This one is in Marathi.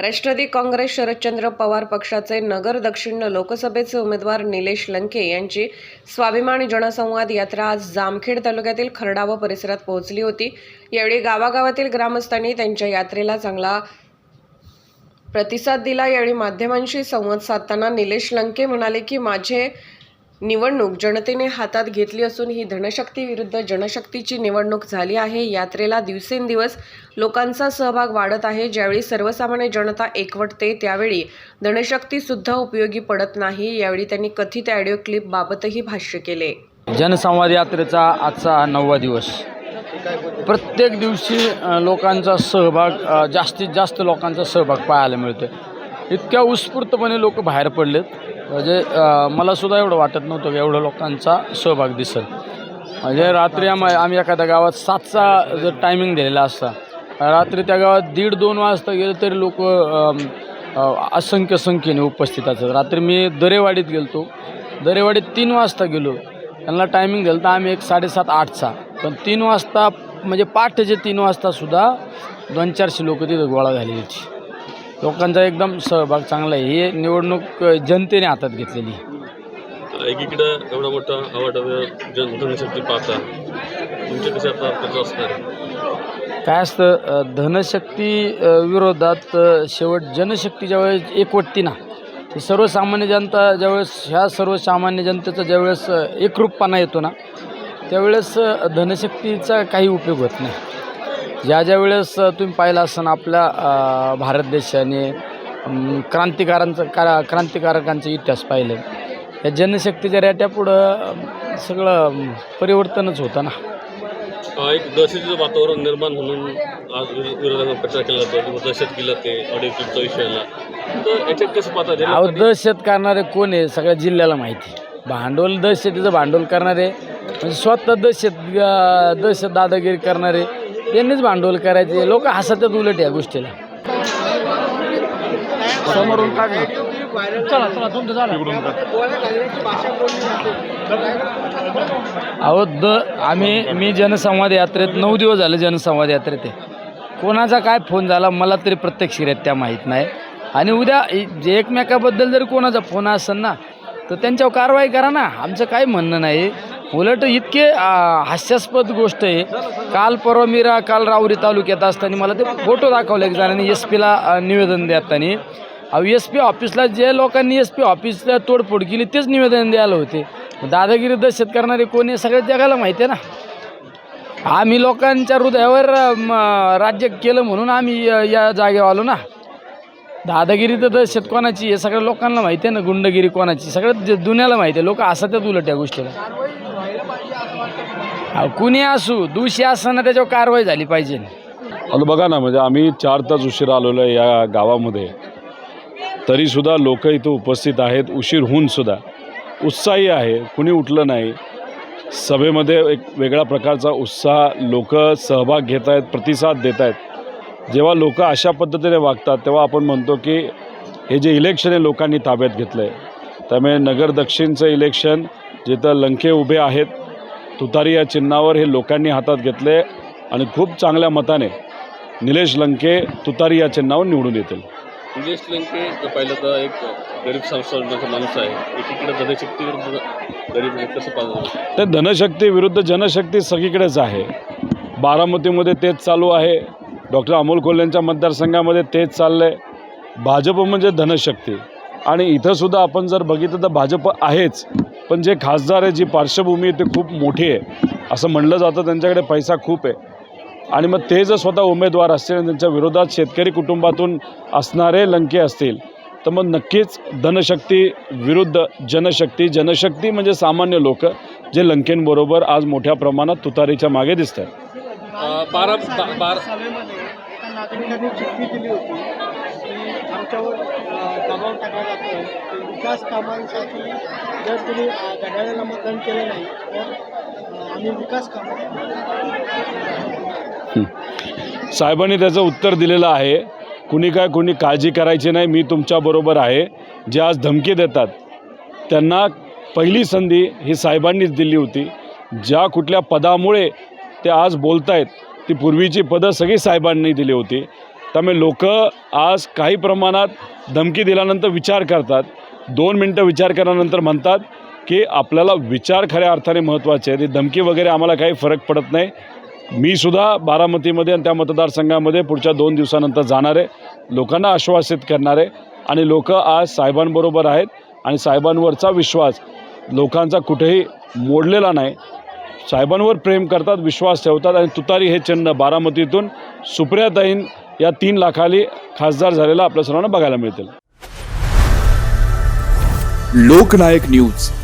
राष्ट्रवादी काँग्रेस शरदचंद्र पवार पक्षाचे नगर दक्षिण लोकसभेचे उमेदवार निलेश लंके यांची स्वाभिमानी जनसंवाद यात्रा आज जामखेड तालुक्यातील खरडा व परिसरात पोहोचली होती. यावेळी गावागावातील ग्रामस्थांनी त्यांच्या यात्रेला चांगला प्रतिसाद दिला. यावेळी माध्यमांशी संवाद साधताना निलेश लंके म्हणाले की माझे निवडणूक जनतेने हातात घेतली असून ही धनशक्ती विरुद्ध जनशक्तीची निवडणूक झाली आहे. यात्रेला दिवसेंदिवस लोकांचा सहभाग वाढत आहे. ज्यावेळी सर्वसामान्य जनता एकवटते त्यावेळी धनशक्तीसुद्धा उपयोगी पडत नाही. यावेळी त्यांनी कथित ऑडिओ क्लिपबाबतही भाष्य केले. जनसंवाद यात्रेचा आजचा हा नववा दिवस. प्रत्येक दिवशी अ, लोकांचा सहभाग अ, जास्तीत जास्त लोकांचा सहभाग पाहायला मिळतो इतक्या उत्स्फूर्तपणे लोक बाहेर पडलेत. म्हणजे मलासुद्धा एवढं वाटत नव्हतं की एवढं लोकांचा सहभाग दिसेल. म्हणजे रात्री आम आम्ही एखाद्या गावात सातचा जर टायमिंग दिलेला असता रात्री त्या गावात दीड दोन वाजता गेलं तरी लोक असंख्य संख्येने उपस्थित असतात रात्री मी दरेवाडीत गेलतो. दरेवाडीत तीन वाजता गेलो. त्यांना टायमिंग दिलं तर आम्ही एक साडेसात आठचा. पण तीन वाजता म्हणजे पहाटेचे तीन वाजतासुद्धा दोन चारशे लोक तिथं गोळा झालेली होती. लोकांचा एकदम सहभाग चांगला आहे हे निवडणूक जनतेने हातात घेतलेली. एकीकडं एवढा मोठा जन जनशक्ती पाहता तुमचे कसे आता त्याचं असणार? काय असतं धनशक्ती विरोधात शेवट जनशक्ती ज्यावेळेस एकवटती ना ती सर्वसामान्य जनता ज्यावेळेस ह्या सर्वसामान्य जनतेचा ज्यावेळेस एकरूपपणा येतो ना त्यावेळेस धनशक्तीचा काही उपयोग होत नाही ज्या ज्या वेळेस तुम्ही पाहिलं असं आपल्या भारत देशाने क्रांतिकारांचं का क्रांतिकारकांचा इतिहास पाहिलं या जनशक्तीच्या रेट्यापुढं सगळं परिवर्तनच होतं ना. एक दहशतीचं वातावरण निर्माण म्हणून आज विरो- विरोधाचा प्रचार केला जातो किंवा दहशत केला ते क्लिपचा विषय आला. तर याच्यात कसं पाहता अहो दहशत करणारे कोण आहे सगळ्या जिल्ह्याला माहिती आहे. भांडवल दहशतीचं भांडवल करणारे म्हणजे स्वतः दहशत दहशत दादागिरी करणारे यांनीच भांडवल करायचे. लोक हसतात उलट या गोष्टीला. समोरून काढ चला चला तुमचं झालं. अहो द आम्ही मी जनसंवाद यात्रेत नऊ दिवस झाले जनसंवाद यात्रेत आहे. कोणाचा काय फोन झाला मला तरी प्रत्यक्षरित्या माहीत नाही. आणि उद्या इ- जे एकमेकाबद्दल जर कोणाचा फोन असेल ना तर त्यांच्यावर कारवाई करा ना. आमचं काही म्हणणं नाही. उलट इतके हास्यास्पद गोष्ट आहे. काल परवा मी रा काल राऊरी तालुक्यात असताना मला ते फोटो दाखवले एक जणांनी एस पीला निवेदन देताना. अहो एस पी ऑफिसला जे लोकांनी एस पी ऑफिसला तोडफोड केली तेच निवेदन द्यायला होते. दादागिरी दहशत करणारे कोण आहे सगळ्या जगाला माहिती आहे ना. आम्ही लोकांच्या हृदयावर म, राज्य केलं म्हणून आम्ही या जागेवर आलो ना. दादागिरी तर दहशत कोणाची आहे सगळ्या लोकांना माहिती आहे ना गुंडगिरी कोणाची सगळं ज- दुनियाला माहिती आहे. लोक असतात उलट या गोष्टीला. अहो, कुणी असू दोषी असताना त्याच्यावर कारवाई झाली पाहिजे. आता बघा ना म्हणजे आम्ही चार तास उशिरा आलेलो आहे या गावामध्ये. तरीसुद्धा लोक इथं उपस्थित आहेत उशीर होऊन सुद्धा. उत्साही आहे कुणी उठलं नाही. सभेमध्ये एक वेगळ्या प्रकारचा उत्साह लोक सहभाग घेत आहेत प्रतिसाद देत आहेत. जेव्हा लोक अशा पद्धतीने वागतात तेव्हा आपण म्हणतो की हे जे इलेक्शन आहे लोकांनी ताब्यात घेतलं आहे त्यामुळे नगर दक्षिणचं इलेक्शन जिथं लंके उभे आहेत तुतारी या चिन्हावर हे लोकांनी हातात घेतले आणि खूप चांगल्या मताने निलेश लंके तुतारी या चिन्हावर निवडून येतील. निलेश लंके पाहिलं तर एक गरीब संस्थांचा माणूस आहे. एकीकडे धनशक्ती विरुद्ध गरीब आहे कसं पाहतो तर धनशक्ती विरुद्ध जनशक्ती सगळीकडेच आहे. बारामतीमध्ये तेच चालू आहे. डॉक्टर अमोल कोल्हेंच्या मतदारसंघामध्ये तेच चाललं आहे भाजप म्हणजे धनशक्ती. आणि इथंसुद्धा आपण जर बघितलं तर भाजप आहेच. पण जे खासदार आहे जी पार्श्वभूमी आहे ते खूप मोठी आहे. असं म्हणलं जातं त्यांच्याकडे पैसा खूप आहे. आणि मग ते जर स्वतः उमेदवार असतील आणि त्यांच्या विरोधात शेतकरी कुटुंबातून असणारे लंके असतील तर मग नक्कीच धनशक्ती विरुद्ध जनशक्ती जनशक्ती म्हणजे सामान्य लोक जे लंकेंबरोबर आज मोठ्या प्रमाणात तुतारीच्या मागे दिसत आहेत बारा बा- बारा त्याच्यावर दबाव टाकला जातो विकास कामांसाठी जर तुम्ही अ, घड्याळाला मतदान केलं नाही तर आम्ही विकास कामं साहेबांनी त्याचं उत्तर दिलेलं आहे. कुणी काय कुणी काळजी करायची नाही मी तुमच्याबरोबर आहे. जे आज धमकी देतात त्यांना पहिली संधी ही साहेबांनीच दिली होती. ज्या कुठल्या पदामुळे ते आज बोलत आहेत ती पूर्वीची पदं सगळी साहेबांनी दिली होती. त्यामुळे लोक आज काही प्रमाणात धमकी दिल्यानंतर विचार करतात. दोन मिनटं विचार केल्यानंतर म्हणतात की आपल्याला विचार खऱ्या अर्थाने महत्त्वाचे आहे ते धमकी वगैरे आम्हाला काही फरक पडत नाही. मी सुद्धा बारामतीमध्ये आणि त्या मतदारसंघामध्ये पुढच्या दोन दिवसानंतर जाणार आहे. लोकांना आश्वासित करणार आहे. आणि लोक आज साहेबांबरोबर आहेत. आणि साहेबांवरचा विश्वास लोकांचा कुठेही मोडलेला नाही. साहेबांवर प्रेम करतात विश्वास ठेवतात. आणि तुतारी हे चिन्ह बारामतीतून सुप्रियाताईन या तीन लाखाली खासदार झालेला आपल्या सर्वांना बघायला मिळतील. लोकनायक न्यूज.